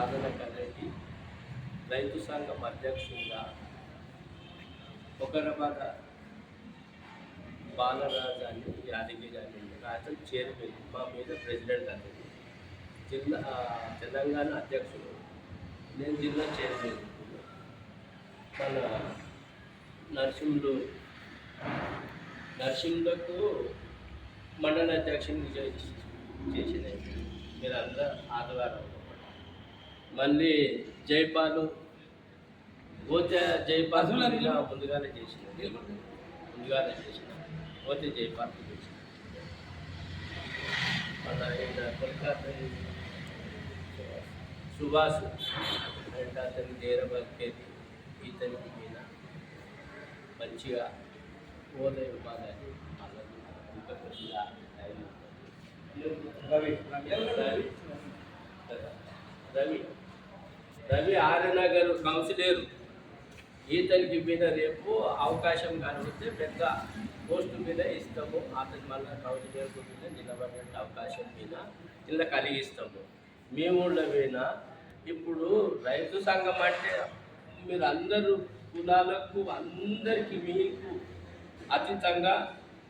సాధన కరెడ్డి రైతు సంఘం అధ్యక్షుడిగా ఒకరబాద బాలరాజాన్ని యాదగిరి అని ఉండగా చైర్మన్ మా మీద ప్రెసిడెంట్ అనేది జిల్లా తెలంగాణ అధ్యక్షుడు నేను జిల్లా చైర్మన్. మన నరసింహుడు నర్సింహులకు మండల అధ్యక్షుని చేసిన మీరు అందరూ ఆదివారం. మళ్ళీ జైపాలు పోతే జైపాల్ ముందుగా ముందుగానే చేసిన ముందుగానే చేసిన. పోతే జైపాల్ చేసిన. మన ఈయన కోల్కతా సుభాష్ అండ్ అతని దేరబక్కేది ఇతనికి మీద మంచిగా ఓదయ ఉపాధి అలాగే ఇంకా కొద్దిగా టైం రవి. రవి. రవి ఆర్యనగర్ కౌన్సిలర్ ఈతనికి మీద రేపు అవకాశం కలిగితే పెద్ద పోస్టు మీద ఇస్తాము. అతని మళ్ళీ కౌన్సిలర్ మీద నిలబడే అవకాశం మీద ఇలా కలిగిస్తాము. మేము ఊళ్ళో పోయినా ఇప్పుడు రైతు సంఘం అంటే మీరు అందరూ కులాలకు అందరికీ మీకు అతీతంగా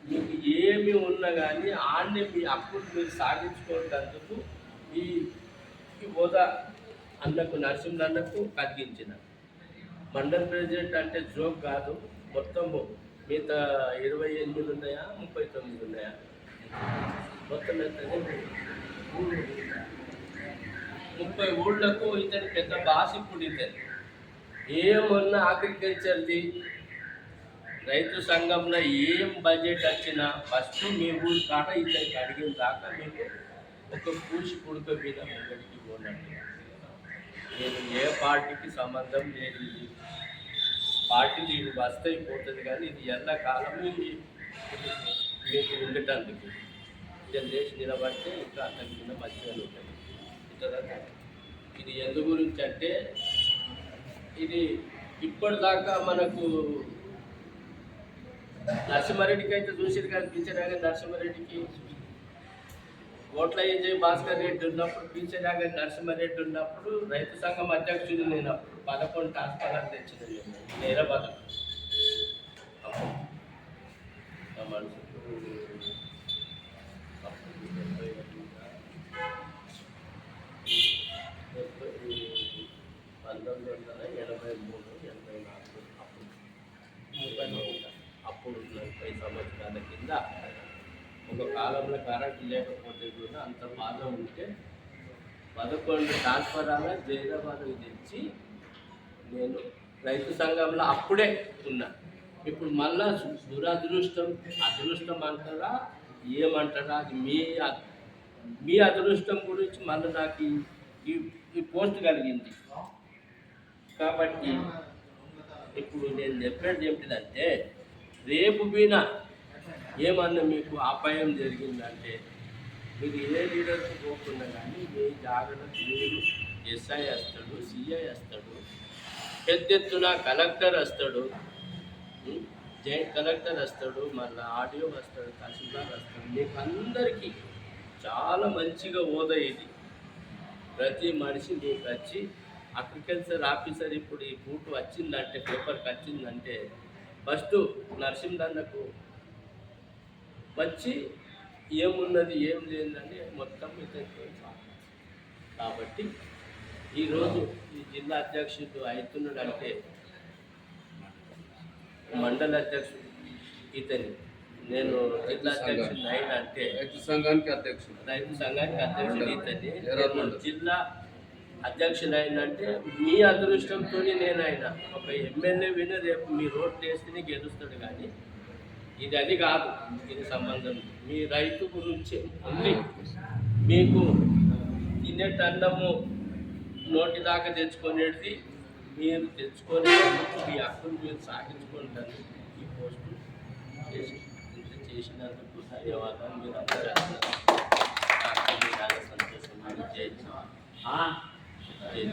మీకు ఏమి ఉన్నా కానీ ఆడిని మీ హక్కులు మీరు సాగించుకోవడానికి ఈ హోదా అన్నకు నరసింహన్నకు తగ్గించిన మండల్ ప్రెసిడెంట్ అంటే జోక్ కాదు మొత్తము మిగతా ఇరవై ఎనిమిది ఉన్నాయా ముప్పై తొమ్మిది ఉన్నాయా? మొత్తం ఎంత ముప్పై ఊళ్ళకు ఇతని పెద్ద బాస్ ఇప్పుడు ఏమన్నా అగ్రికల్చర్ది రైతు సంఘంలో ఏం బడ్జెట్ వచ్చినా ఫస్ట్ మీ ఊరి కాట ఇతనికి అడిగిన దాకా మీకు ఒక పూసి పుడక మీద ముంగడికి పోనట్టు. నేను ఏ పార్టీకి సంబంధం లేదు. పార్టీ దీన్ని వస్తే అయిపోతుంది కానీ ఇది ఎల్లకాలం మీకు ఉండటానికి. లేచి నిలబడితే ఇంకా అతని కింద మంచిగా ఉంటుంది. ఇతర ఇది ఎందు గురించి అంటే ఇది ఇప్పటిదాకా మనకు నరసింహారెడ్డికి అయితే చూసిరు కానీ నరసింహారెడ్డికి కోట్ల విజయ్ భాస్కర్ రెడ్డి ఉన్నప్పుడు పింఛన్ నరసింహారెడ్డి ఉన్నప్పుడు రైతు సంఘం అధ్యక్షుడు నేను అప్పుడు పదకొండు ట్రాన్స్ఫార్మర్ తెచ్చిన నేర హైదరాబాద్ పంతొమ్మిది వందల ఎనభై మూడు ఎనభై నాలుగు అప్పుడు ముప్పై అప్పుడు ముప్పై సంవత్సరాల కింద ఒక కాలంలో కరెంట్ లేకపోతే కూడా అంత బాధ ఉంటే పదకొండు ట్రాన్స్ఫరాల జైరాబాద్కి తెచ్చి నేను రైతు సంఘంలో అప్పుడే ఉన్నా. ఇప్పుడు మళ్ళా దురదృష్టం అదృష్టం అంటారా? ఏమంటారా? అది మీ మీ అదృష్టం గురించి మళ్ళీ నాకు ఈ- ఈ పోస్ట్ కలిగింది. కాబట్టి ఇప్పుడు నేను చెప్పేది ఏమిటిదంటే రేపు పీన ఏమన్నా మీకు అపాయం జరిగిందంటే మీరు ఏ లీడర్కి పోకుండా కానీ మీ జాగ్రత్త మీరు ఎస్ఐ వస్తాడు సిఐ వస్తాడు పెద్ద ఎత్తున కలెక్టర్ వస్తాడు జాయింట్ కలెక్టర్ వస్తాడు మళ్ళీ ఆడియో వస్తాడు తహసీల్దార్ వస్తాడు. మీకు అందరికీ చాలా మంచిగా హోదా ఇది. ప్రతి మనిషి మీకు వచ్చి అగ్రికల్చర్ ఆఫీసర్ ఇప్పుడు ఈ బూట్ వచ్చిందంటే పేపర్కి వచ్చిందంటే ఫస్ట్ నరసింహన్నకు వచ్చి ఏమున్నది ఏం లేదని మొత్తం ఇతనికి కాబట్టి ఈరోజు ఈ జిల్లా అధ్యక్షుడు అవుతున్నాడు అంటే మండల అధ్యక్షుడు ఇతని. నేను జిల్లా అధ్యక్షుడు అయిన అంటే రైతు సంఘానికి అధ్యక్షుడు. రైతు సంఘానికి అధ్యక్షుడు ఇతని. జిల్లా అధ్యక్షుడు అయినంటే మీ అదృష్టంతో నేను అయినా ఒక ఎమ్మెల్యే విని రేపు మీ రోడ్ వేస్తేనే గెలుస్తాడు కానీ ఇది అది కాదు ఇది సంబంధం మీ రైతు గురించి ఉంది. మీకు తినేట అన్నము నోటి దాకా తెచ్చుకునేది మీరు తెచ్చుకొని మీ హక్కును మీరు సాగించుకుంటారు ఈ పోస్టు చేసి చేసినందుకు ధన్యవాదాలు. మీరు అందరూ సంతోషం. జై